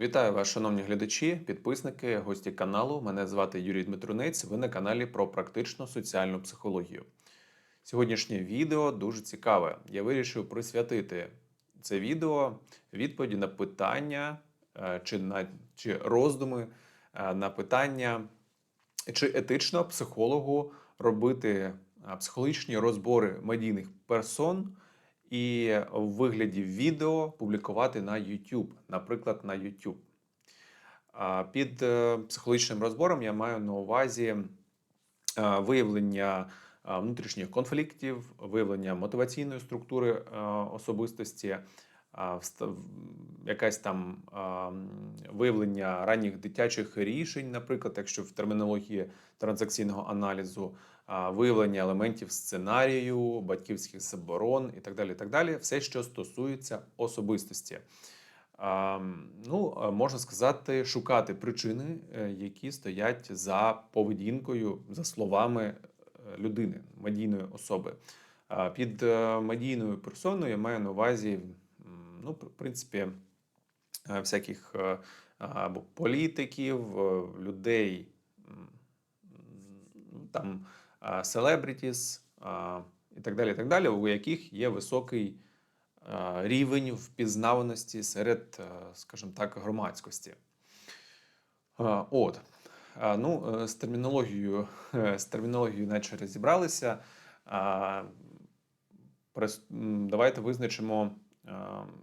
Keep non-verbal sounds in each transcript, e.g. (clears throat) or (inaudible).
Вітаю вас, шановні глядачі, підписники, гості каналу. Мене звати Юрій Дмитрунець. Ви на каналі про практичну соціальну психологію. Сьогоднішнє відео дуже цікаве. Я вирішив присвятити це відео відповіді на питання е, чи на чи роздуми е, на питання, чи етично психологу робити е, психологічні розбори медійних персон і в вигляді відео публікувати на YouTube, наприклад, на YouTube. Під е, психологічним розбором я маю на увазі е, виявлення е, внутрішніх конфліктів, виявлення мотиваційної структури особистості, якась там виявлення ранніх дитячих рішень, наприклад, якщо в термінології транзакційного аналізу, виявлення елементів сценарію, батьківських заборон і так далі. і так далі. Все, що стосується особистості. Ну, можна сказати, шукати причини, е, які стоять за поведінкою, за словами е, людини, медійної особи. Під е, медійною персоною я маю на увазі, ну, в принципі, всяких або політиків, людей, м, там селебрітіс і так далі, і так далі, у яких є високий е, рівень впізнаваності серед, е, скажімо так, громадськості. Е, От. Ну, е, з термінологією, з термінологією наче розібралися. Давайте визначимо е,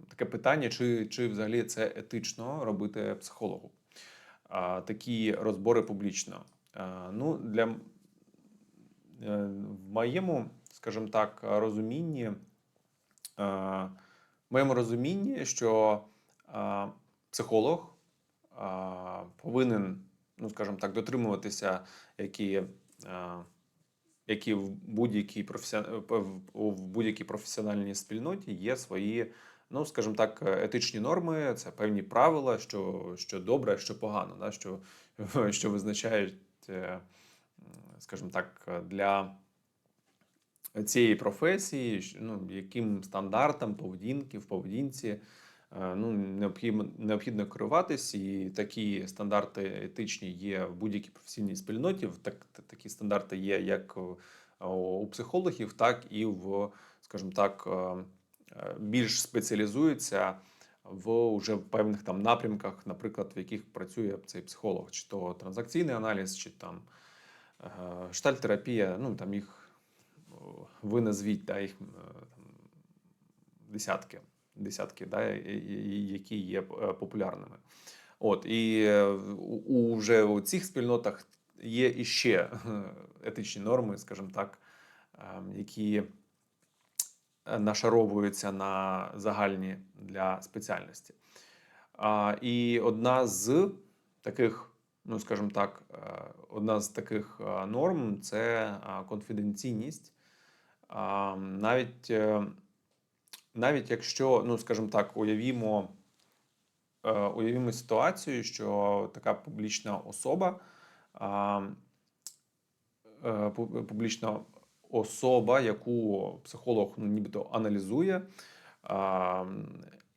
таке питання, чи, чи взагалі це етично робити психологу. Такі розбори публічно. Ну, для е, в моєму, скажімо так, розумінні, е, в моєму розумінні, що е, психолог е, повинен, ну скажімо так, дотримуватися, які, е, які в будь-якій професіон... в будь-якій професіональній спільноті є свої, ну скажімо так, етичні норми, це певні правила, що, що добре, що погано, да? що, (laughs) що визначають, е, скажімо так, для цієї професії, ну, яким стандартам поведінки в поведінці е, ну, необхідно, необхідно керуватись, і такі стандарти етичні є в будь-якій професійній спільноті. Так, такі стандарти є як у- психологів, так і в, скажімо так, е, е, більш спеціалізуються в уже в певних там напрямках, наприклад, в яких працює цей психолог, чи то транзакційний аналіз, чи там штальтерапія, ну там їх ви назвіть да, їх е, там, десятки, десятки да, які є е, популярними. От, і е, у, вже у цих спільнотах є іще е, етичні норми, скажімо так, е, які е, нашаровуються на загальні для спеціальності. І одна з таких, ну скажімо так, е, одна з таких е, норм це конфіденційність. Навіть, е, навіть якщо, ну скажімо так, уявімо, е, уявімо ситуацію, що така публічна особа, е, публічна особа, яку психолог ну, нібито аналізує,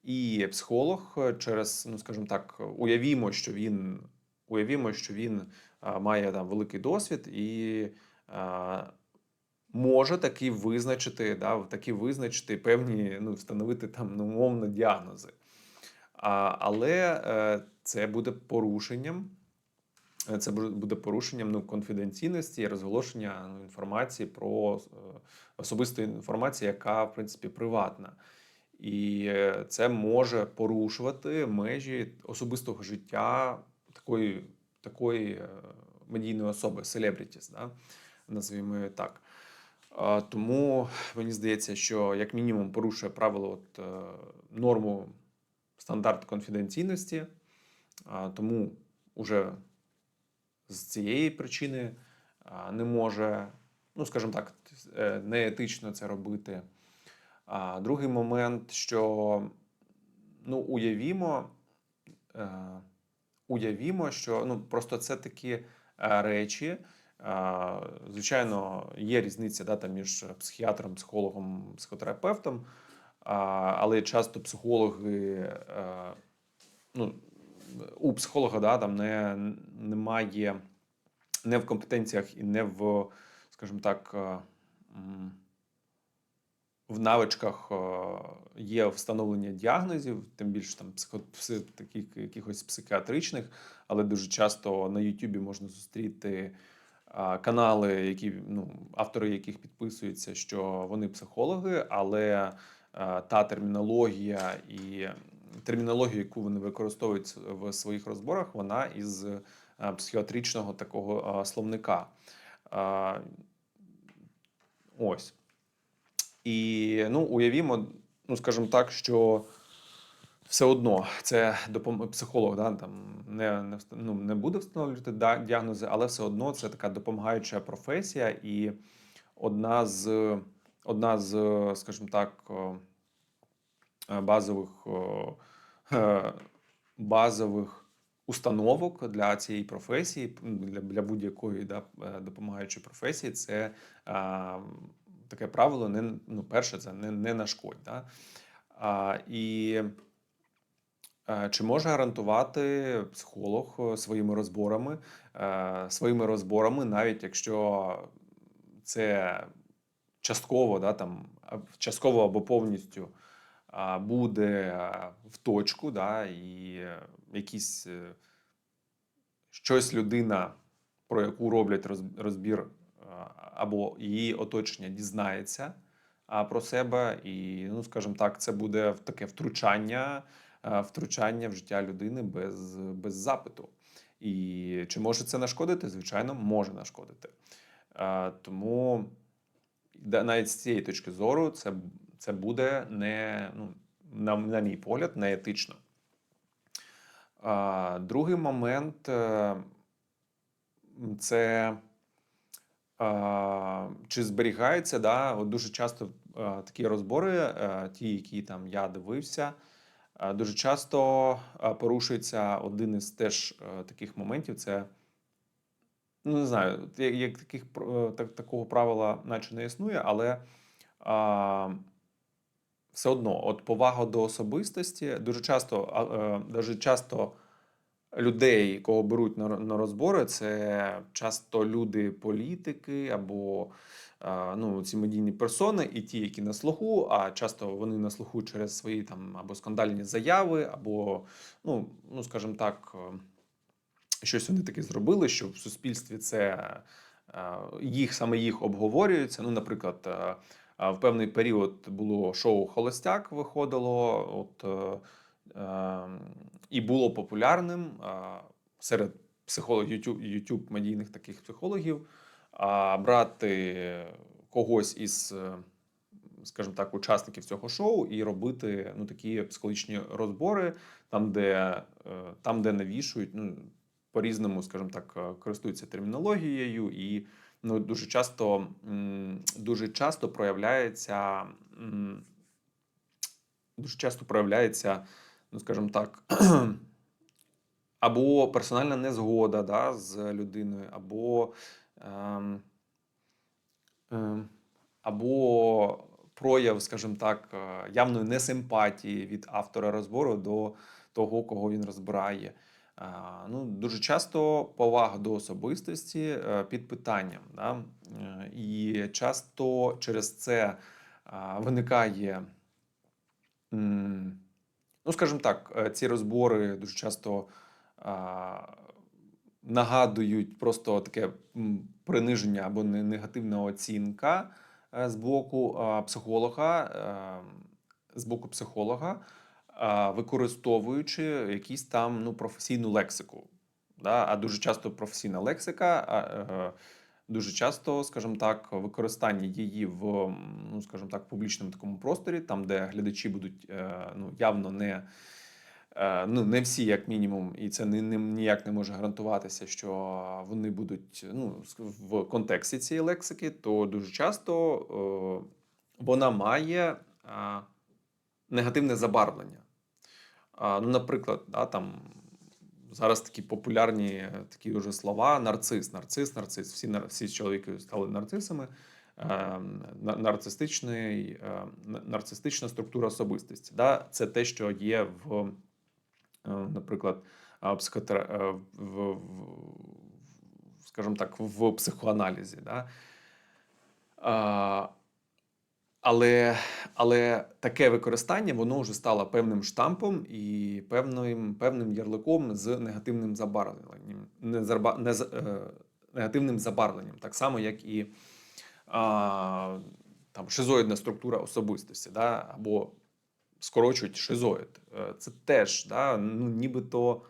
і психолог через, ну скажімо так, уявімо, що він уявімо, що він має там великий досвід і може таки визначити, да, таки визначити певні, ну, встановити там ну, умовно діагнози. А, але е, це буде порушенням. е, Це буде порушенням ну, конфіденційності і розголошення ну, інформації про е, особистої інформації, яка в принципі приватна. І це може порушувати межі особистого життя такої, такої е, медійної особи, селебрітіс, да? назвімо її так. Тому мені здається, що як мінімум порушує правило от, е, норму стандарт конфіденційності, тому уже з цієї причини не може, ну скажімо так, е, неетично це робити. Другий момент, що ну, уявімо, е, уявімо, що ну, просто це такі е, речі. е, Звичайно, є різниця да, там, між психіатром, психологом, психотерапевтом, але часто психологи е, ну, у психолога да, там не, немає не в компетенціях і не в, скажімо так, е, в навичках е, є встановлення діагнозів, тим більше там таких якихось психіатричних, але дуже часто на Ютубі можна зустріти канали, які ну, автори яких підписуються, що вони психологи, але та термінологія і термінологія, яку вони використовують в своїх розборах, вона із психіатричного такого словника. Ось. І ну, уявімо, ну скажімо так, що все одно це допом... психолог, да, там не, не, ну, не буде встановлювати діагнози, але все одно це така допомагаюча професія, і одна з, одна з, скажімо так, е, базових, е, базових установок для цієї професії, для, для будь-якої да, е, допомагаючої професії, це таке правило: не, ну, перше, це не, не нашкодь. Да? А, і Е, Чи може гарантувати психолог е, своїми розборами, е, своїми розборами, навіть якщо це частково, да, там, частково або повністю а, буде в точку, да, і якісь щось людина, про яку роблять розбір, або її оточення дізнається про себе, і, ну, скажімо так, це буде таке втручання е, втручання в життя людини без, без запиту. І чи може це нашкодити? Звичайно, може нашкодити. Е, Тому навіть з цієї точки зору це, це буде не, ну, на, на мій погляд, не етично. Е, Другий момент це чи зберігається, да, от дуже часто такі розбори, е, ті, які там я дивився, а, дуже часто порушується один із теж е, таких моментів. Це ну не знаю, як, таких е, так, такого правила, наче не існує, але а, все одно, от повага до особистості дуже часто, а, е, дуже часто людей, кого беруть на, розбори, це часто люди політики або ну, ці медійні персони, і ті, які на слуху, а часто вони на слуху через свої там або скандальні заяви, або, ну, ну скажімо так, е, щось вони таке зробили, що в суспільстві це е, їх саме їх обговорюється. Ну, наприклад, е, в певний період було шоу Холостяк виходило, от е, е, і було популярним серед психологів YouTube, медійних таких психологів брати когось із, е, скажімо так, учасників цього шоу і робити ну такі психологічні розбори, там, де, е, там, де навішують, ну по-різному, скажімо так, е, користуються термінологією, і ну дуже часто дуже часто проявляється. Дуже часто проявляється, ну скажімо так, (clears throat) або персональна незгода да, з людиною, або, ем, ем, або прояв, скажімо так, е, явної несимпатії від автора розбору до того, кого він розбирає. Е, Ну, дуже часто повага до особистості е, під питанням. Да? І часто через це виникає. Ну, скажімо так, е, ці розбори дуже часто а, нагадують просто таке приниження або не- негативна оцінка е, з боку психолога, е, з боку психолога, використовуючи якісь там ну, професійну лексику. Да? А дуже часто професійна лексика, е, дуже часто, скажімо так, використання її в, ну, скажімо так, публічному такому просторі, там, де глядачі будуть е, ну, явно не. Е, Ну, не всі, як мінімум, і це ні, ні- ніяк не може гарантуватися, що вони будуть ну, в контексті цієї лексики, то дуже часто е, вона має негативне забарвлення. Ну, наприклад, да, там зараз такі популярні е, такі вже слова: нарцис, нарцис, нарцис. Всі, всі чоловіки стали нарцисами. Е, нарцистичний, е, нарцистична структура особистості. Да? Це те, що є в е, наприклад, психотера... е, в, в, скажімо так, в психоаналізі. Да? Але, але таке використання воно вже стало певним штампом і певним, певним ярликом з негативним забарвленням. Не, не, е, негативним забарвленням, так само, як і а, там, шизоїдна структура особистості, да? або скорочують шизоїд. Е, Це теж да? ну, нібито,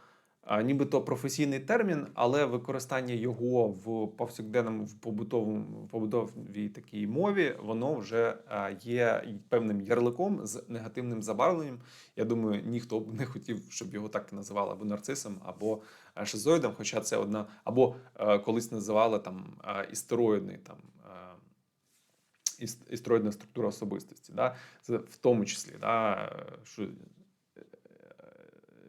нібито професійний термін, але використання його в повсякденному в побутовому в побутовій такій мові, воно вже є певним ярликом з негативним забарвленням. Я думаю, ніхто б не хотів, щоб його так називали або нарцисом, або е, шизоїдом, хоча це одна, або е, колись називали там е, істероїдний там. е, іс- істероїдна структура особистості, да? це в тому числі, да? е, що, е,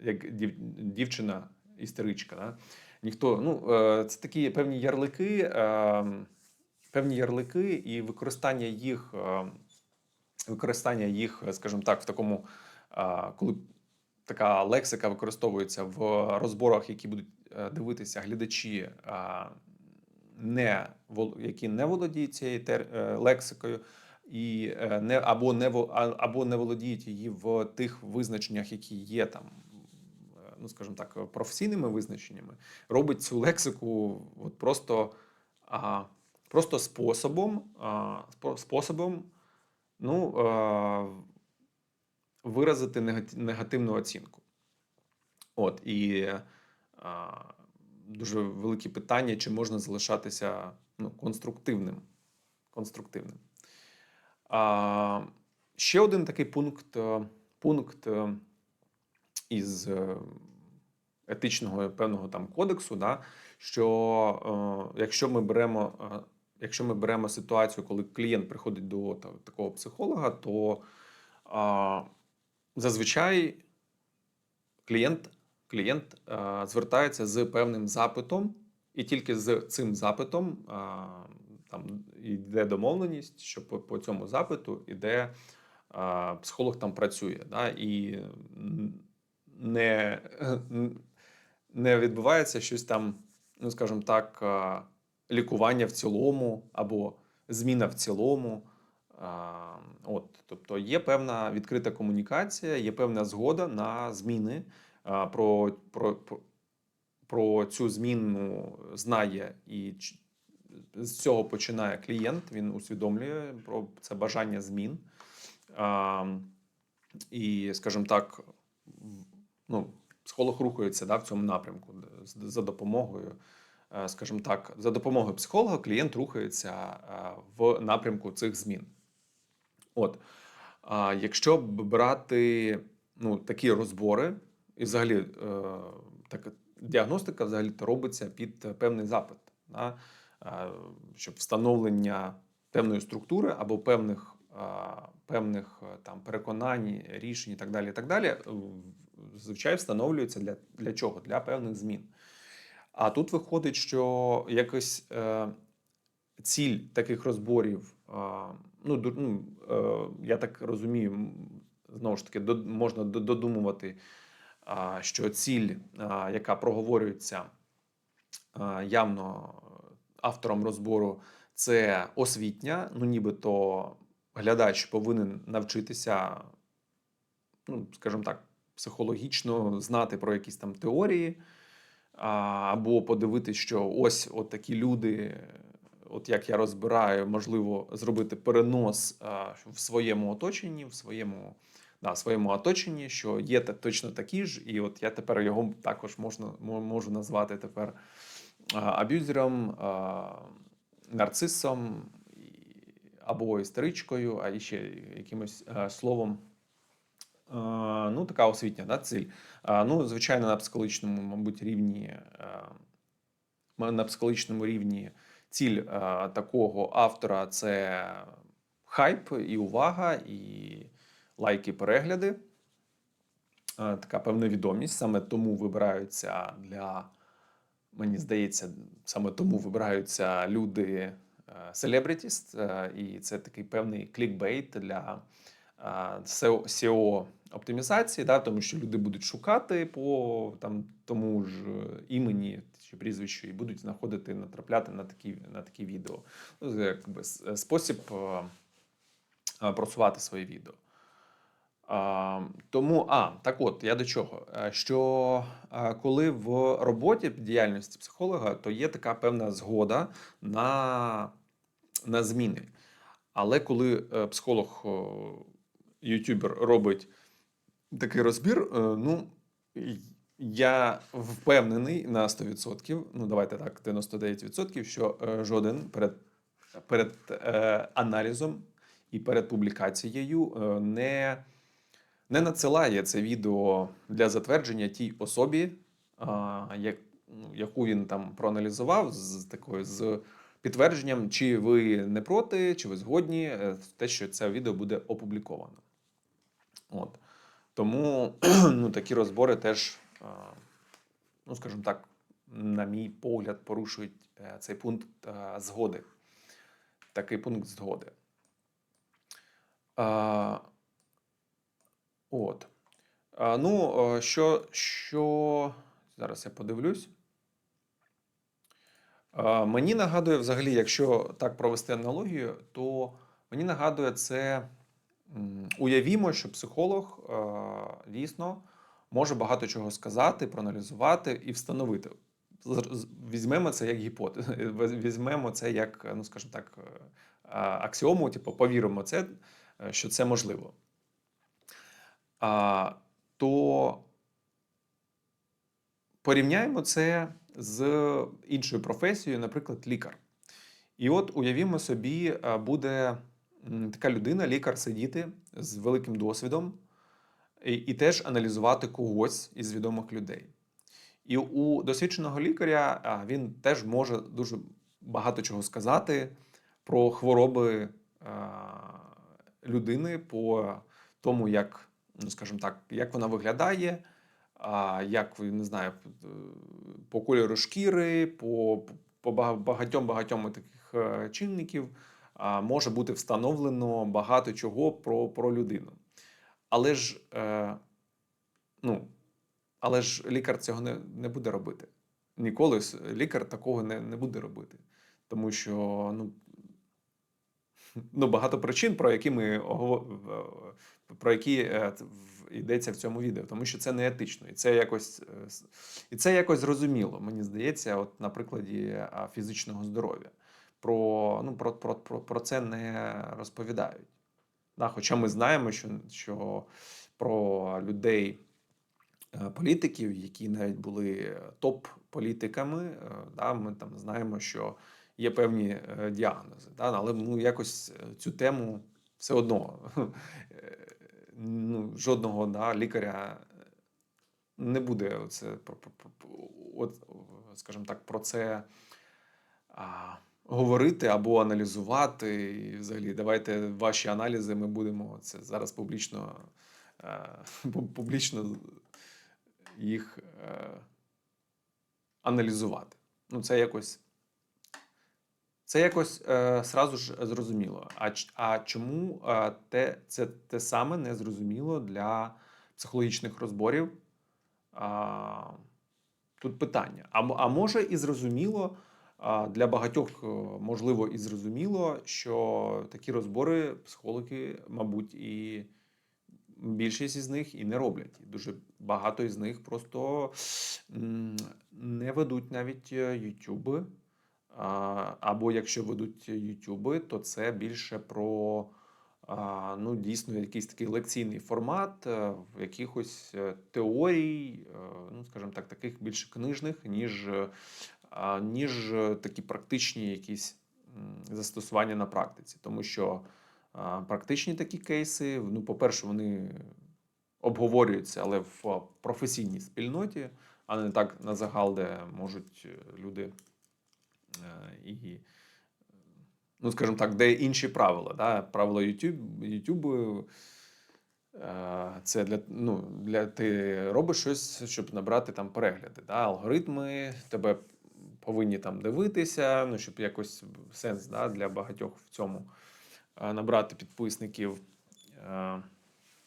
як дів, дівчина істеричка. Да? Ніхто, ну, е, це такі певні ярлики, е, певні ярлики і використання їх, е, використання їх, скажімо так, в такому, коли така лексика використовується в розборах, які будуть дивитися глядачі, не, які не володіють цією лексикою, і не або не або не володіють її в тих визначеннях, які є там, ну скажімо так, професійними визначеннями, робить цю лексику от просто, а, просто способом, а, способом ну, а, виразити негативну оцінку. От і а, дуже велике питання, чи можна залишатися ну, конструктивним. конструктивним. А, ще один такий пункт, пункт е, із е, етичного певного там кодексу, да, що е, якщо ми беремо. е, Якщо ми беремо ситуацію, коли клієнт приходить до та- такого психолога, то а, зазвичай клієнт, клієнт а, звертається з певним запитом, і тільки з цим запитом а, там йде домовленість, що по, по цьому запиту іде а, психолог там працює. Да, і не, не відбувається щось там, ну скажімо так, лікування в цілому або зміна в цілому. От, тобто є певна відкрита комунікація, є певна згода на зміни. Про, про, про, про цю зміну знає і з цього починає клієнт. Він усвідомлює про це бажання змін. І, скажімо так, ну, психолог рухається да, в цьому напрямку за допомогою е, скажімо так, за допомогою психолога клієнт рухається е, в напрямку цих змін. От, якщо брати ну, такі розбори, і взагалі е, так, діагностика взагалі робиться під певний запит, да? е, щоб встановлення певної структури або певних, е, певних е, там, переконань, рішень і так далі, і так далі, е, зазвичай встановлюється для, для чого? Для певних змін. А тут виходить, що якось е, ціль таких розборів, е, ну, ну е, я так розумію, знову ж таки, до, можна додумувати, а, що ціль, а, яка проговорюється а, явно автором розбору, це освітня. Ну, нібито глядач повинен навчитися, ну, скажімо так, психологічно знати про якісь там теорії, або подивитись, що ось от такі люди, от як я розбираю, можливо, зробити перенос в своєму оточенні, в своєму, да, своєму оточенні, що є точно такі ж, і от я тепер його також можна, можу назвати тепер аб'юзером, нарцисом або істеричкою, а ще якимось словом. А, Ну, така освітня да, ціль. Ну, звичайно, на психологічному, мабуть, рівні, е, на психологічному рівні ціль е, такого автора це хайп і увага, і лайки, перегляди. Е, Така певна відомість. Саме тому вибираються для, мені здається, саме тому вибираються люди селебритіс, і це такий певний клікбейт для SEO оптимізації, да, тому що люди будуть шукати по там, тому ж е, імені чи прізвищу і будуть знаходити, натрапляти на такі, на такі відео. Ну, це якби спосіб е, е, просувати свої відео. А, тому, а, так от, я до чого? Е, Що е, коли в роботі в діяльності психолога, то є така певна згода на, на зміни. Але коли е, психолог, ютубер робить такий розбір, е, ну, я впевнений на 100%, ну давайте так, 99%, що е, жоден перед, перед е, аналізом і перед публікацією не, не надсилає це відео для затвердження тій особі, як, ну, яку він там проаналізував з такою з підтвердженням, чи ви не проти, чи ви згодні те, що це відео буде опубліковано. От. Тому (clears throat) ну, такі розбори теж, ну скажімо так, на мій погляд, порушують е, цей пункт е, згоди. Такий пункт згоди. От. Ну, е, що, що. Зараз я подивлюсь. Мені нагадує, взагалі, якщо так провести аналогію, то мені нагадує це. Уявімо, що психолог е, дійсно може багато чого сказати, проаналізувати і встановити. Візьмемо це як гіпотезу, (laughs) візьмемо це як, ну скажімо так, е, аксіому, типу, повіримо це, е, що це можливо. А, то порівняємо це з іншою професією, наприклад, лікар. І от уявімо собі, буде така людина, лікар, сидіти з великим досвідом і, і теж аналізувати когось із відомих людей. І у досвідченого лікаря він теж може дуже багато чого сказати про хвороби людини, по тому, як, ну скажімо так, як вона виглядає, як не знаю, по кольору шкіри, по, по багатьом багатьом таких е, чинників може бути встановлено багато чого про, про людину. Але ж, е, ну, але ж лікар цього не, не буде робити. Ніколи лікар такого не, не буде робити. Тому що ну, ну, багато причин, про які ми про які е, йдеться в цьому відео, тому що це не етично, і це якось е, і це якось зрозуміло. Мені здається, от на прикладі фізичного здоров'я. Про, ну, про, про, про, про це не розповідають. Да, хоча ми знаємо, що, що про людей, е, політиків, які навіть були топ-політиками, е, да, ми там знаємо, що є певні е, діагнози. Да, але ну, якось цю тему все одно ну, жодного да, лікаря не буде про, от, скажімо так, про це а, говорити або аналізувати. І взагалі, давайте ваші аналізи ми будемо це зараз публічно, е, (laughs) публічно їх е, аналізувати. Ну, це якось. Це якось е, сразу ж зрозуміло. А, а чому е, те, це те саме не зрозуміло для психологічних розборів? А, тут питання. А, а може і зрозуміло, для багатьох, е, можливо, і зрозуміло, що такі розбори психологи, мабуть, і більшість із них і не роблять. Дуже багато із них просто не ведуть навіть е, ютюби. Або якщо ведуть ютюби, то це більше про ну, дійсно якийсь такий лекційний формат е, в якихось е, теорій, е, ну, скажімо так, таких більше книжних, ніж, е, ніж е, такі практичні якісь застосування на практиці. Тому що практичні такі кейси, ну, по-перше, вони обговорюються, але в професійній спільноті, а не так на загал, де можуть е, люди е, і, ну, скажімо так, де інші правила. Да? Правила YouTube, YouTube це для, ну, для ти робиш щось, щоб набрати там перегляди. Да? Алгоритми тебе повинні там дивитися, ну, щоб якось сенс да, для багатьох в цьому е, набрати підписників. е,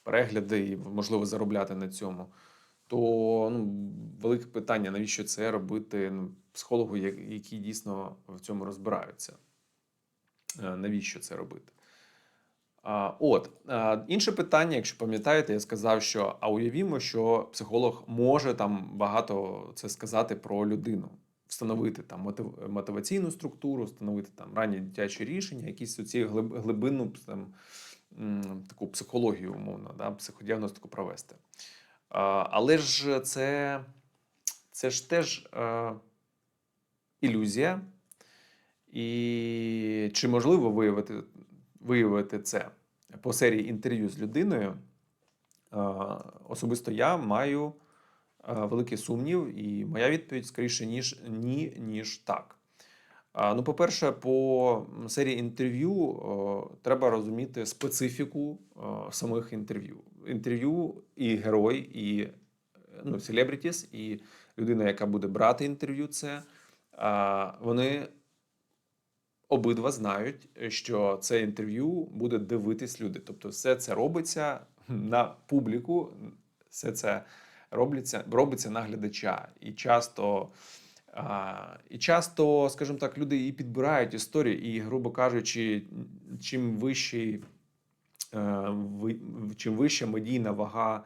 перегляди і можливо заробляти на цьому, то ну, велике питання, навіщо це робити ну, психологу, які дійсно в цьому розбираються. Е, Навіщо це робити? От інше питання, якщо пам'ятаєте, я сказав, що а уявімо, що психолог може там багато це сказати про людину, встановити там мотиваційну структуру, встановити там ранні дитячі рішення, якісь оці глиб- глибинну там, таку психологію, умовно, да, психодіагностику провести. Але ж це, це ж теж е, ілюзія. І чи можливо виявити, виявити це по серії інтерв'ю з людиною? Е, Особисто я маю великий сумнів, і моя відповідь скоріше ніж ні, ніж так. Ну, по-перше, по серії інтерв'ю е, треба розуміти специфіку е, самих інтерв'ю. Інтерв'ю і герой, і е, ну, селебрітіс, і людина, яка буде брати інтерв'ю, це вони обидва знають, що це інтерв'ю буде дивитись люди. Тобто, все це робиться на публіку, все це робиться, робиться на глядача. І часто, а, і часто, скажімо так, люди і підбирають історії, і, грубо кажучи, чим вищий, е, чим вища медійна вага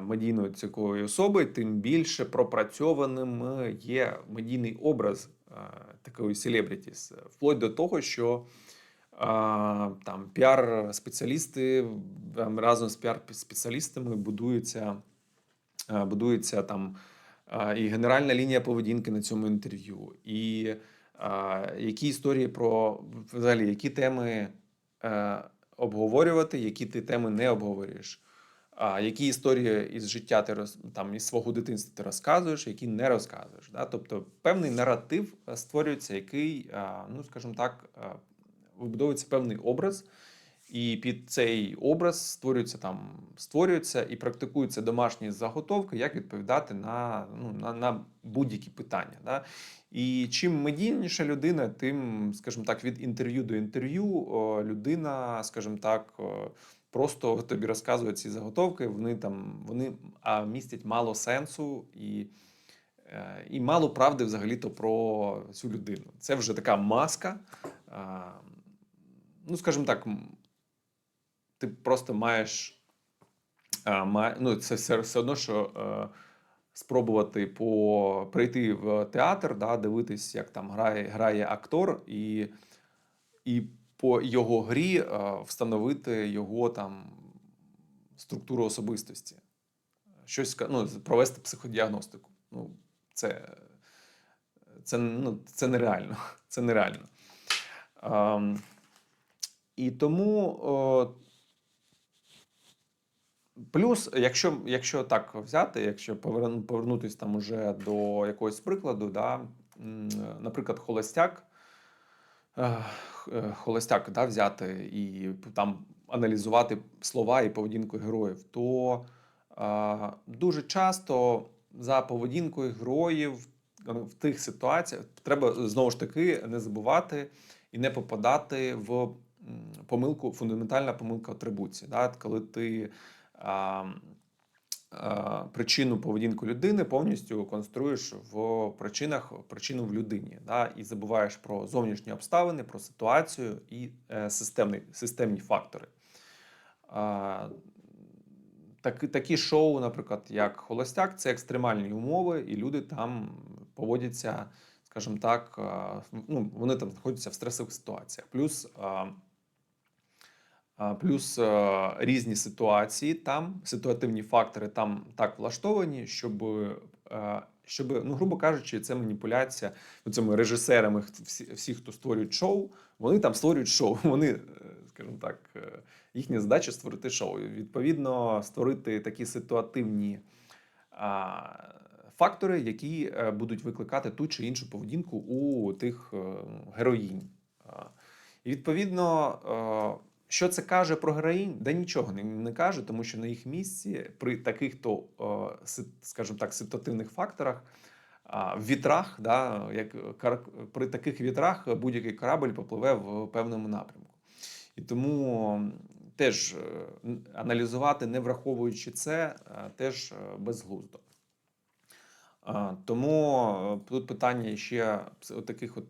медійної такої особи, тим більше пропрацьованим е, є медійний образ а, такої селебрітіс. Вплоть до того, що там піар-спеціалісти разом з піар-спеціалістами будуються, будується там і генеральна лінія поведінки на цьому інтерв'ю, і які історії про взагалі які теми е, обговорювати, які ти теми не обговорюєш. А які історії із життя ти роз, там із свого дитинства ти розказуєш, які не розказуєш. Да? Тобто певний наратив е, створюється, який, ну скажімо так, вибудовується певний образ, і під цей образ створюється там, створюються і практикуються домашні заготовки, як відповідати на, ну, на, на будь-які питання. Да? І чим медійніша людина, тим, скажімо так, від інтерв'ю до інтерв'ю людина, скажімо так, просто тобі розказує ці заготовки, вони там вони містять мало сенсу і, е, і мало правди взагалі-то про цю людину. Це вже така маска. Ну, скажімо так, ти просто маєш. ма- Ну, це все, все одно, що е, спробувати по, прийти в театр, да, дивитись, як там грає, грає актор, і, і по його грі е, встановити його там структуру особистості. Щось ну, провести психодіагностику. Ну, це, це, ну, це нереально. (laughs) Це нереально. Ем, і тому о, плюс, якщо, якщо так взяти, якщо повернутися там уже до якогось прикладу, да, наприклад, холостяк, е, е, холостяк да, взяти і там аналізувати слова і поведінку героїв, то е, дуже часто за поведінкою героїв е, в тих ситуаціях треба знову ж таки не забувати і не попадати в помилку, фундаментальна помилка атрибуції. Да? Коли ти причину поведінку людини повністю конструєш в причинах причину в людині, да? і забуваєш про зовнішні обставини, про ситуацію і е, системні, системні фактори. А, такі, шоу, наприклад, як Холостяк, це екстремальні умови, і люди там поводяться, скажімо так, ну, вони там знаходяться в стресових ситуаціях. Плюс, плюс різні ситуації там, ситуативні фактори там так влаштовані, щоб. Щоб, ну, грубо кажучи, це маніпуляція ну, цими режисерами, всі, всі, хто створюють шоу, вони там створюють шоу. (laughs) Вони, е, скажімо так, е, їхня задача створити шоу. Відповідно, створити такі ситуативні а, фактори, які е, будуть викликати ту чи іншу поведінку у тих героїнь. І відповідно, що це каже про героїнь? Да нічого не, не каже, тому що на їх місці при таких то, скажімо так, ситуативних факторах. В вітрах, да, як при таких вітрах будь-який корабль попливе в певному напрямку. І тому теж е, аналізувати, не враховуючи це, е, теж е, безглуздо. Тому тут питання ще таких от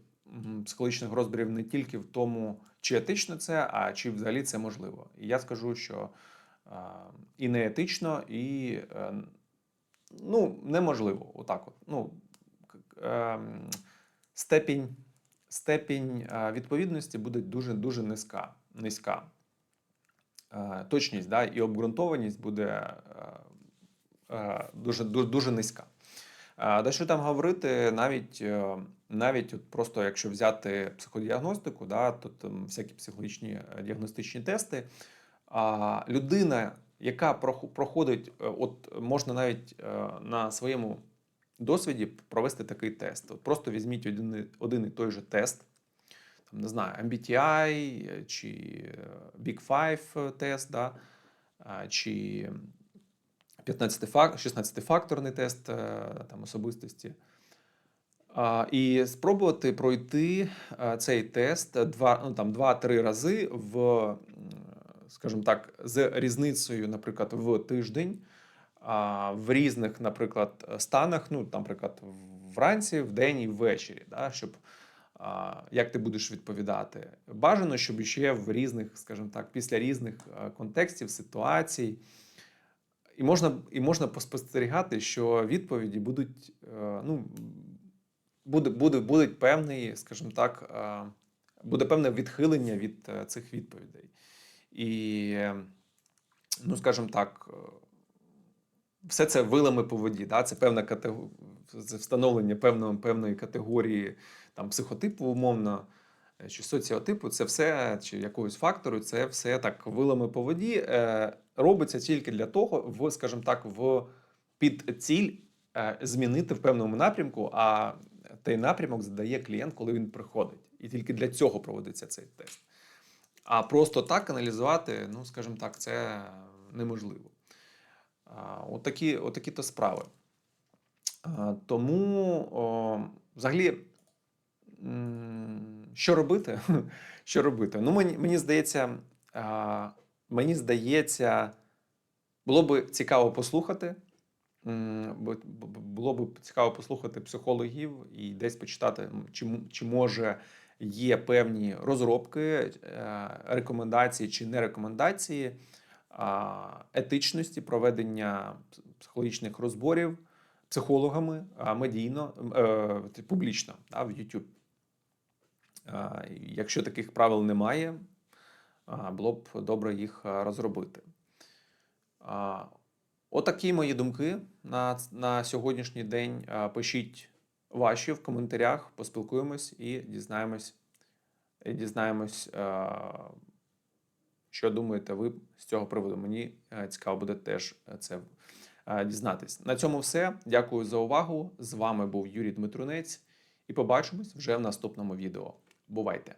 психологічних розбірів не тільки в тому, чи етично це, а чи взагалі це можливо. І я скажу, що і не етично, і е, ну, неможливо. Отак от. Ну, ем, степінь, степінь відповідності буде дуже дуже низька. низька. Е, Точність да, і обґрунтованість буде е, е, дуже, дуже, дуже низька. Да що там говорити, навіть, е, навіть от просто якщо взяти психодіагностику, да, то там всякі психологічні е, діагностичні тести, а, людина, яка проходить, е, от можна навіть на своєму досвіді провести такий тест. От просто візьміть один, один і той же тест, там, не знаю, MBTI чи Big Five тест, да, чи 15 фак, 16-факторний тест е, там, особистості. І спробувати пройти е, цей тест два, ну, там, 2-3 рази в, скажімо так, з різницею, наприклад, в тиждень, в різних, наприклад, станах, ну, наприклад, вранці, вдень і ввечері, да, щоб як ти будеш відповідати. Бажано, щоб ще в різних, скажімо так, після різних е, контекстів, ситуацій. І можна, і можна поспостерігати, що відповіді будуть, е, ну, буде, буде, будуть певний, скажімо так, е, буде певне відхилення від е, цих відповідей. І, ну, скажімо так, все це вилами по воді. Да? Це певна катего... це встановлення певної, певної категорії там, психотипу, умовно, чи соціотипу, це все, чи якогось фактору, це все так вилами по воді е, робиться тільки для того, в, скажімо так, в під ціль е, змінити в певному напрямку, а той напрямок задає клієнт, коли він приходить. І тільки для цього проводиться цей тест. А просто так аналізувати, ну, скажімо так, це неможливо. А, Отакі, отакі то справи. Тому, о, взагалі, що робити? (laughs) Що робити? Ну, мені, мені здається, а, мені здається, було б цікаво послухати. Було б цікаво послухати психологів і десь почитати, чи, чи може є певні розробки, е, рекомендації чи не рекомендації етичності проведення психологічних розборів психологами медійно, е, публічно в YouTube. Якщо таких правил немає, було б добре їх розробити. Отакі мої думки на, на сьогоднішній день. Пишіть ваші в коментарях, поспілкуємось і дізнаємось, і дізнаємось, що думаєте ви з цього приводу. Мені е, цікаво буде теж це дізнатись. На цьому все. Дякую за увагу. З вами був Юрій Дмитрунець, і побачимось вже в наступному відео. Бувайте!